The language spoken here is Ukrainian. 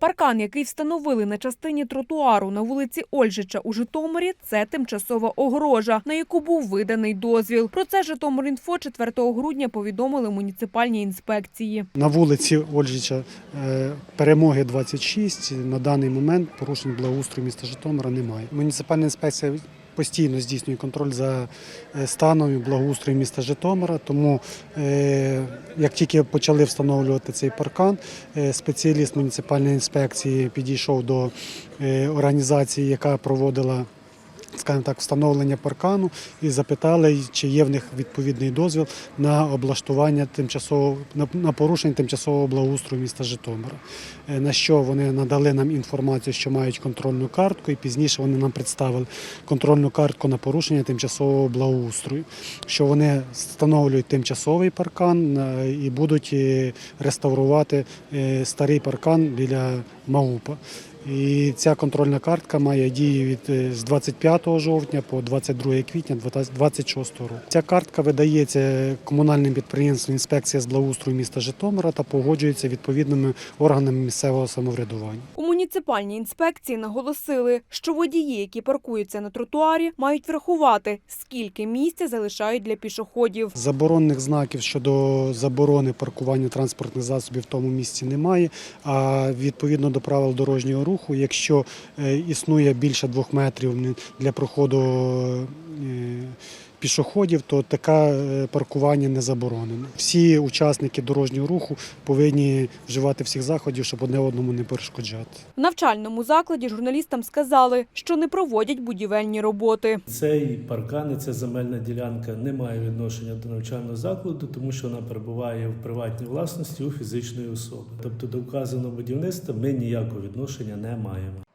Паркан, який встановили на частині тротуару на вулиці Ольжича у Житомирі, це тимчасова огорожа, на яку був виданий дозвіл. Про це Житомир.Інфо 4 грудня повідомили муніципальні інспекції. На вулиці Ольжича е, перемоги 26. На даний момент порушень благоустрою міста Житомира немає. Муніципальна інспекція постійно здійснює контроль за е, станом і благоустроєм міста Житомира. Тому е, як тільки почали встановлювати цей паркан, е, спеціаліст муніципальної інспекції підійшов до організації, яка проводила скажімо так, встановлення паркану і запитали, чи є в них відповідний дозвіл на облаштування тимчасового на, порушення тимчасового благоустрою міста Житомира. Е, На що вони надали нам інформацію, що мають контрольну картку, і пізніше вони нам представили контрольну картку на порушення тимчасового благоустрою, що вони встановлюють тимчасовий паркан е, і будуть е, реставрувати старий паркан біля МАУПа. І ця контрольна картка має дії від е, з 25 жовтня по 22 квітня 2026 року. Ця картка видається комунальним підприємством інспекція з благоустрою міста Житомира та погоджується відповідними органами місцевого самоврядування. У муніципальній інспекції наголосили, що водії, які паркуються на тротуарі, мають врахувати, скільки місця залишають для пішоходів. Заборонних знаків щодо заборони паркування транспортних засобів в тому місці немає. А відповідно до правил дорожнього руху, якщо е, існує більше двох метрів для проходу е, пішоходів, то таке паркування не заборонено. Всі учасники дорожнього руху повинні вживати всіх заходів, щоб одне одному не перешкоджати. В навчальному закладі журналістам сказали, що не проводять будівельні роботи. Цей паркан, і ця земельна ділянка не має відношення до навчального закладу, тому що вона перебуває в приватній власності у фізичної особи. Тобто до вказаного будівництва ми ніякого відношення не маємо.